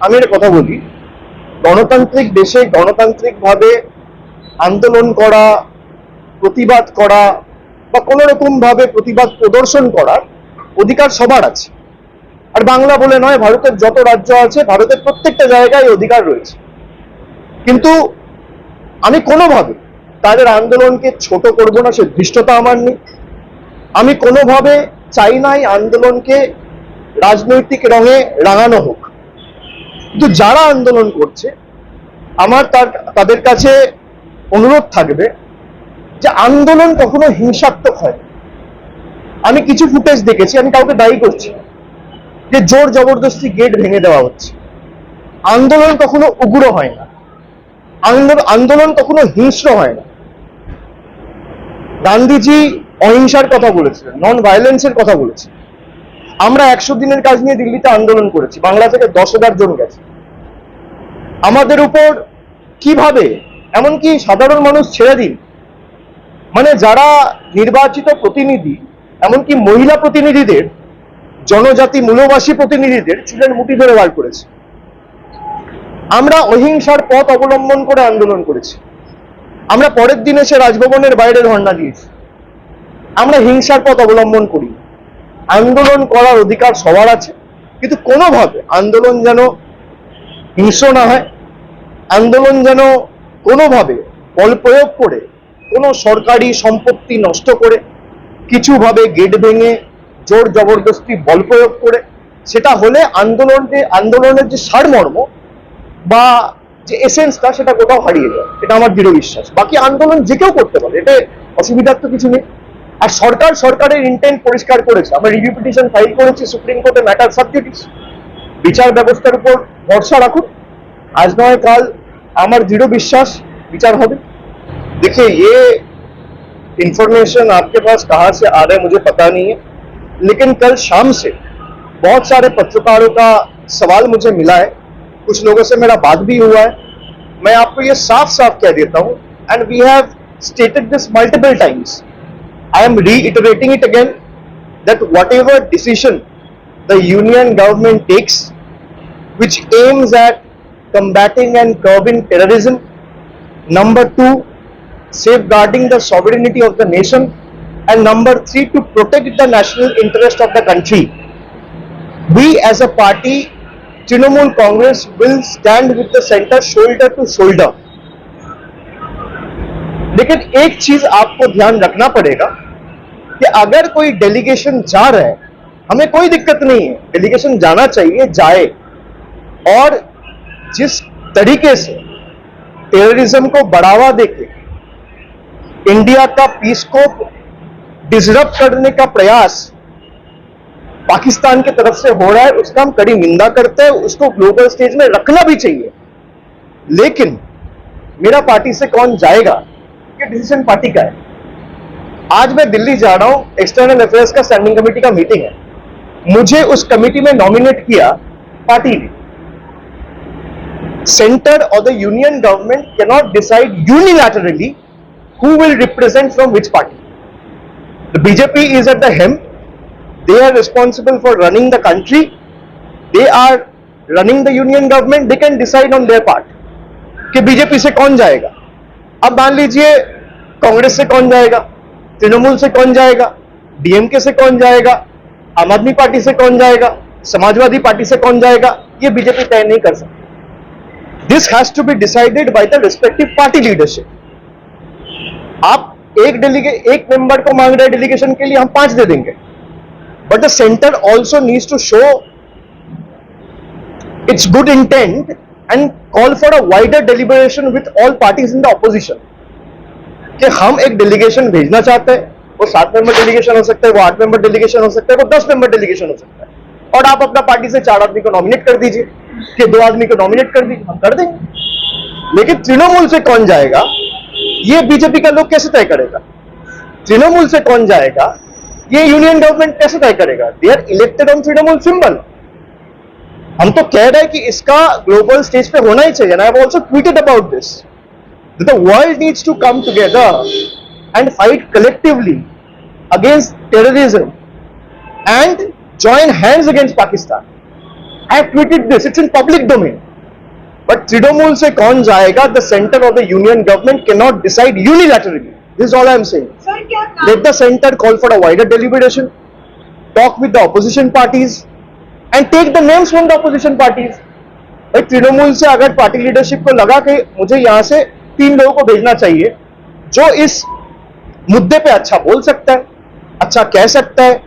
আম- একটা কথা বলি। গণতান্ত্রিক দেশে গণতান্ত্রিক ভাবে আন্দোলন করা প্রতিবাদ করা বা কোনো রকম ভাবে প্রতিবাদ প্রদর্শন করার অধিকার সবার আছে। আর বাংলা বলে নয় ভারতের যত রাজ্য আছে ভারতের প্রত্যেকটা জায়গায় অধিকার রয়েছে। কিন্তু আমি কোনোভাবে তাদের আন্দোলনকে ছোট করব না সে ধৃষ্টতা আমার নেই। আমি কোনোভাবে চাই নাই আন্দোলনকে রাজনৈতিক রঙে রাঙানো হোক। কিন্তু যারা আন্দোলন করছে, আমার তার, তাদের কাছে অনুরোধ থাকবে যে আন্দোলন কখনো হিংসাত্মক হয় আমি কিছু ফুটেজ দেখেছি, আমি কাউকে দায়ী করছি যে জোর জবরদস্তি গেট ভেঙে দেওয়া হচ্ছে। আন্দোলন কখনো উগ্র হয় না। আন্দোলন কখনো হিংস্র হয় না। গান্ধীজি অহিংসার কথা বলেছিলেন নন ভায়োলেন্সের কথা বলেছিলেন। আমরা একশো দিনের কাজ নিয়ে দিল্লিতে আন্দোলন করেছি, বাংলা থেকে দশ হাজার জন গেছে। আমাদের উপর কীভাবে, এমনকি সাধারণ মানুষ ছেড়ে দিন মানে যারা নির্বাচিত প্রতিনিধি, এমনকি মহিলা প্রতিনিধিদের, জনজাতি মূলবাসী প্রতিনিধিদের চুলের মুঠি ধরে বার করেছে। আমরা অহিংসার পথ অবলম্বন করে আন্দোলন করেছি। আমরা পরের দিন এসে রাজভবনের বাইরে ধর্ণা দিয়েছি। আমরা হিংসার পথ অবলম্বন করি। আন্দোলন করার অধিকার সবার আছে, কিন্তু কোনোভাবে আন্দোলন যেন হিংস্র না হয়, আন্দোলন যেন কোনোভাবে বল প্রয়োগ করে, কোনো সরকারি সম্পত্তি নষ্ট করে, কিছুভাবে গেট ভেঙে জোর জবরদস্তি বল প্রয়োগ করে, সেটা হলে আন্দোলন যে, আন্দোলনের যে সারমর্ম বা যে এসেন্সটা সেটা কোথাও হারিয়ে যায়, এটা আমার দৃঢ় বিশ্বাস। বাকি আন্দোলন যে কেউ করতে পারে এটা অসুবিধার তো কিছু নেই। আর সরকার সরকারের ইন্টেন্ট পরিষ্কার করেছে আমরা রিভিউ পিটিশন ফাইল করেছি সুপ্রিম কোর্টে ম্যাটার সাবজেক্টিস বিচার ব্যবস্থার উপর ভরসা রাখুন আজ নয় কাল আমার দৃঢ় বিশ্বাস বিচার হবে देखिए ये इंफॉर्मेशन आपके पास कहाँ से आ रहा है मुझे पता नहीं है लेकिन कल शाम से बहुत सारे पत्रकारों का सवाल मुझे मिला है कुछ लोगों से मेरा बात भी हुआ है मैं आपको ये साफ साफ कह देता हूँ and we have stated this multiple times I am reiterating it again that whatever decision the union government takes which aims at combating and curbing terrorism number two safeguarding the sovereignty of the nation and number three to protect the national interest of the country we as a party Trinamool Congress will stand with the center shoulder to shoulder लेकिन एक चीज आपको ध्यान रखना पड़ेगा कि अगर कोई डेलीगेशन जा रहा है, हमें कोई दिक्कत नहीं है। डेलीगेशन जाना चाहिए, जाए। और जिस तरीके से टेररिज्म को बढ़ावा देके इंडिया का पीस को डिजर्व करने का प्रयास पाकिस्तान की तरफ़ से हो रहा है, उसका हम कड़ी निंदा करते हैं, उसको ग्लोबल स्टेज में रखना भी चाहिए। लेकिन मेरा पार्टी से कौन जाएगा? ये डिसीज़न पार्टी का है। आज मैं दिल्ली जा रहा हूँ एक्सटर्नल अफेयर्स का स्टैंडिंग कमेटी का मीटिंग है। मुझे उस कमेटी में नॉमिनेट किया पार्टी ने। सेंटर और the union government cannot decide unilaterally who will represent from which party BJP is at the helm they are responsible for running the country they are running the union government they can decide on their part कि BJP से कौन जाएगा। अब मान लीजिए कांग्रेस से कौन जाएगा? तृणमूल से कौन जाएगा? डीएमके से कौन जाएगा? आम आदमी पार्टी से कौन जाएगा? समाजवादी पार्टी से कौन जाएगा? ये बीजेपी तय नहीं कर सकती। This has to be decided by the respective party leadership आप एक डेलीगेट एक मेंबर को मांग रहे डेलीगेशन के लिए हम पाँच दे देंगे। But the centre also needs to show its good intent and call for a wider deliberation with all parties in the opposition कि हम एक डेलीगेशन भेजना चाहते हैं, वो सात मेंबर डेलीगेशन हो सकता है, वो आठ मेंबर डेलीगेशन हो सकता है, वो दस मेंबर डेलीगेशन हो सकता है। और आप अपना पार्टी से चार आदमी को नॉमिनेट कर दीजिए, कि दो आदमी को नॉमिनेट कर दीजिए, हम कर देंगे। लेकिन तृणमूल से कौन जाएगा? ये बीजेपी का लोग कैसे तय करेगा? तृणमूल से कौन जाएगा? ये यूनियन गवर्नमेंट कैसे तय करेगा? They are elected on Trinamool symbol हम तो कह रहे हैं कि इसका ग्लोबल स्टेज पे होना ही चाहिए ना I also tweeted about this The world needs to come together and fight collectively against terrorism and join hands against Pakistan. I have tweeted this. It's in public domain. But Trinamool से कौन जाएगा? The center of the union government cannot decide unilaterally. This is all I am saying. Sir क्या Let the center call for a wider deliberation, talk with the opposition parties, and take the names from the opposition parties. भाई तृणमूल से अगर party leadership को लगा कि मुझे यहाँ से तीन लोगों को भेजना चाहिए, जो इस मुद्दे पे अच्छा बोल सकता है अच्छा कह सकता है,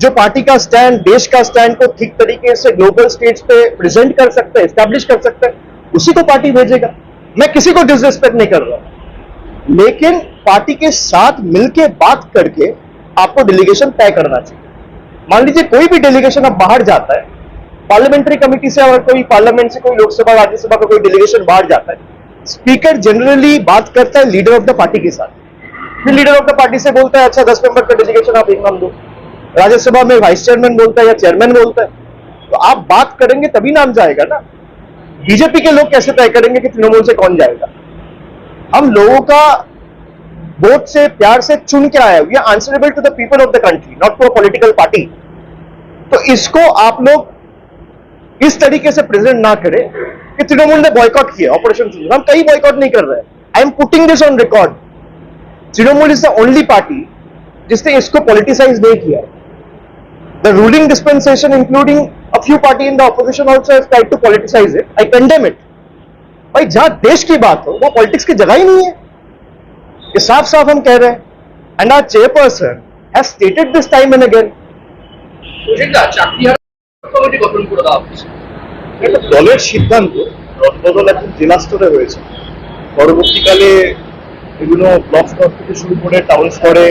जो पार्टी का स्टैंड देश का स्टैंड को ठीक तरीके से ग्लोबल स्टेज पे प्रेजेंट कर सकता है स्टैब्लिश कर सकता है, उसी को पार्टी भेजेगा। मैं किसी को डिसरिस्पेक्ट नहीं कर रहा। लेकिन पार्टी के साथ मिलके बात करके आपको डेलीगेशन तय करना चाहिए। मान लीजिए कोई भी डेलीगेशन अब बाहर जाता है पार्लियामेंट्री कमेटी से अगर कोई पार्लियामेंट से कोई लोकसभा, राज्यसभा का कोई डेलीगेशन बाहर जाता है स्पीकर जनरली बात करता है लीडर ऑफ़ द पार्टी के साथ। फिर लीडर ऑफ़ द पार्टी से बोलता है अच्छा दस मेंबर का डेलीगेशन आप एक नाम दो। राज्यसभा में वाइस चेयरमैन बोलता है या चेयरमैन बोलता है। तो आप बात करेंगे तभी नाम जाएगा ना। बीजेपी के लोग कैसे तय करेंगे कि तृणमूल से कौन जाएगा? हम लोगों का वोट से, प्यार से चुन के आया। We are answerable to the people of the country not to a political party तो इसको आप लोग इस तरीके से प्रेजेंट ना करें। कि तृणमूल ने बॉयकॉट किया ऑपरेशन सिंदूर हम कहीं बॉयकॉट नहीं कर रहे I am putting this on record Trinamool is the only party जिसने इसको पॉलिटिसाइज नहीं किया the ruling dispensation including a few party in the opposition also have tried to politicise it I condemn it भाई जहां देश की बात हो वो पॉलिटिक्स की जगह ही नहीं है ये साफ साफ हम कह रहे हैं and our chairperson has stated this time and again যেটা চাকরি হার কমিটি গঠন করে দেওয়া হচ্ছে দলের সিদ্ধান্ত রদবদল এখন জেলা স্তরে হয়েছে পরবর্তীকালে এগুলো ব্লক স্তর থেকে শুরু করে টাউন স্তরে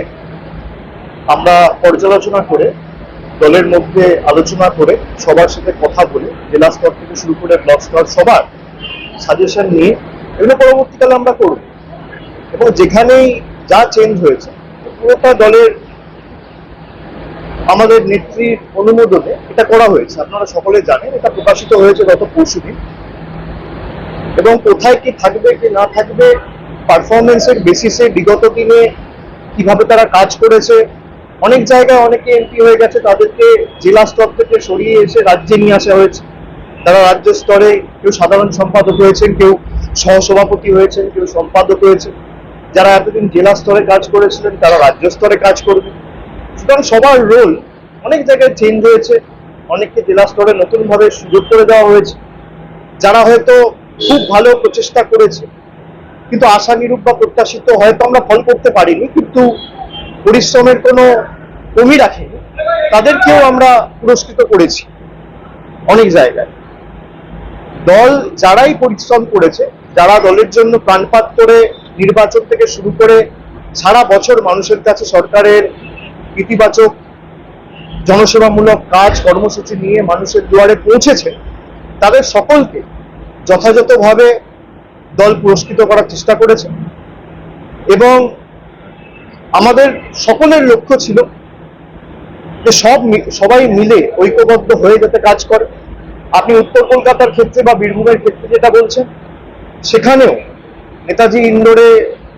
আমরা পর্যালোচনা করে, দলের মধ্যে আলোচনা করে, সবার সাথে কথা বলে, জেলা স্তর থেকে শুরু করে ব্লক স্তর সবার সাজেশন নিয়ে এগুলো পরবর্তীকালে আমরা করব। এবং যেখানেই যা চেঞ্জ হয়েছে, পুরোটা দলের আমাদের নেত্রীর অনুমোদনে এটা করা হয়েছে। আপনারা সকলে জানেন, এটা প্রকাশিত হয়েছে গত পরশু দিন। এবং কোথায় কি থাকবে, কি না থাকবে পারফরমেন্সের বেসিসে বিগত দিনে কীভাবে তারা কাজ করেছে, অনেক জায়গায় অনেকে এমপি হয়ে গেছে, তাদেরকে জেলা স্তর থেকে সরিয়ে এসে রাজ্যে নিয়ে আসা হয়েছে। তারা রাজ্য স্তরে কেউ সাধারণ সম্পাদক হয়েছেন, কেউ সহসভাপতি হয়েছেন, কেউ সম্পাদক হয়েছে যারা এতদিন জেলা স্তরে কাজ করেছিলেন, তারা রাজ্য স্তরে কাজ করবে সুতরাং সবার রোল অনেক জায়গায় চেঞ্জ হয়েছে, অনেককে জেলা স্তরে নতুন ভাবে সুযোগ করে দেওয়া হয়েছে। যারা হয়তো খুব ভালো প্রচেষ্টা করেছে, কিন্তু আশানিরূপ বা প্রত্যাশিত হয়তো আমরা ফল করতে পারিনি, কিন্তু পরিশ্রমের কোনো কমি রাখেনি। তাদেরকেও আমরা পুরস্কৃত করেছি অনেক জায়গায়। দল যারাই পরিশ্রম করেছে, যারা দলের জন্য প্রাণপাত করে নির্বাচন থেকে শুরু করে সারা বছর মানুষের কাছে সরকারের ইতিবাচক জনসেবামূলক কাজ, কর্মসূচি নিয়ে মানুষের দুয়ারে পৌঁছেছে, তাদের সকলকে যথাযথভাবে দল পুরস্কৃত করার চেষ্টা করেছে। এবং আমাদের সকলের লক্ষ্য ছিল যে সব সবাই মিলে ঐক্যবদ্ধ হয়ে যাতে কাজ করে। আপনি উত্তর কলকাতার ক্ষেত্রে বা বীরভূমের ক্ষেত্রে যেটা বলছেন, সেখানেও নেতাজি ইন্দোরে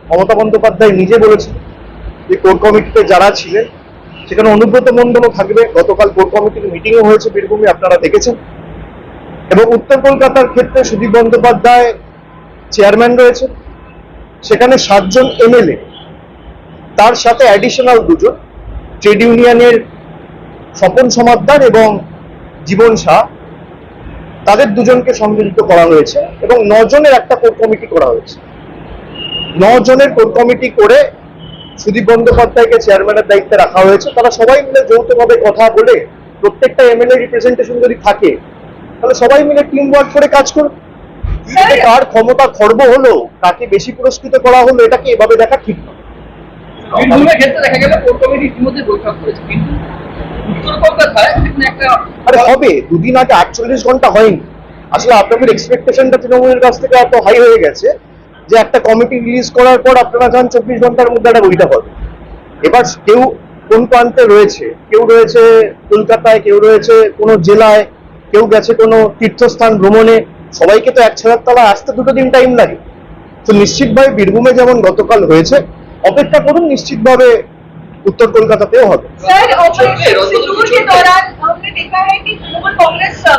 মমতা বন্দ্যোপাধ্যায় নিজে বলেছেন যে কোর কমিটিতে যারা ছিলেন সেখানে অনুব্রত মণ্ডলও থাকবে। গতকাল কোর কমিটির মিটিংও হয়েছে, বীরভূমে আপনারা দেখেছেন। এবং উত্তর কলকাতার ক্ষেত্রে সুদীপ বন্দ্যোপাধ্যায় চেয়ারম্যান রয়েছেন। সেখানে সাতজন এমএলএ তার সাথে অ্যাডিশনাল দুজন ট্রেড ইউনিয়নের স্বপন সমাদ্দার এবং জীবন শাহ। তাদের দুজনকে সম্মিলিত করা হয়েছে এবং নজনের একটা কোর কমিটি করা হয়েছে। জনের কোর কমিটি করে সুদীপ বন্দ্যোপাধ্যায়কে চেয়ারম্যানের দায়িত্বে রাখা হয়েছে। তারা সবাই মিলে যৌথভাবে কথা বলে প্রত্যেকটা এমএলএ রিপ্রেজেন্টেশন যদি থাকে তাহলে সবাই মিলে টিম ওয়ার্ক করে কাজ করবে কার ক্ষমতা খর্ব হলো কাকে বেশি পুরস্কৃত করা হলো এটাকে এভাবে দেখা ঠিক নয়। বীরভূমের ক্ষেত্রে দেখা গেল কোর কমিটি ইতিমধ্যে বৈঠক করেছে। কিন্তু উত্তর কলকাতায় এখানে একটা আরে হবে দুদিন আগে আটচল্লিশ ঘণ্টা হয়নি। আসলে আপনাদের এক্সপেকটেশনটা তৃণমূলের কাছ থেকে এত হাই হয়ে গেছে। যে একটা কমিটি রিলিজ করার পর আপনারা চান চব্বিশ ঘণ্টার মধ্যে একটা বইটা হবে এবার কেউ কোন প্রান্তে রয়েছে, কেউ রয়েছে কলকাতায়, কেউ রয়েছে কোনো জেলায়, কেউ গেছে কোনো তীর্থস্থান ভ্রমণে, সবাইকে তো এক ছাড়ার তলায় আসতে দুটো দিন টাইম লাগে। তো নিশ্চিতভাবে বীরভূমে যেমন গতকাল হয়েছে, অপেক্ষা করুন, নিশ্চিতভাবে উত্তর কলকাতাতেও হবে। सर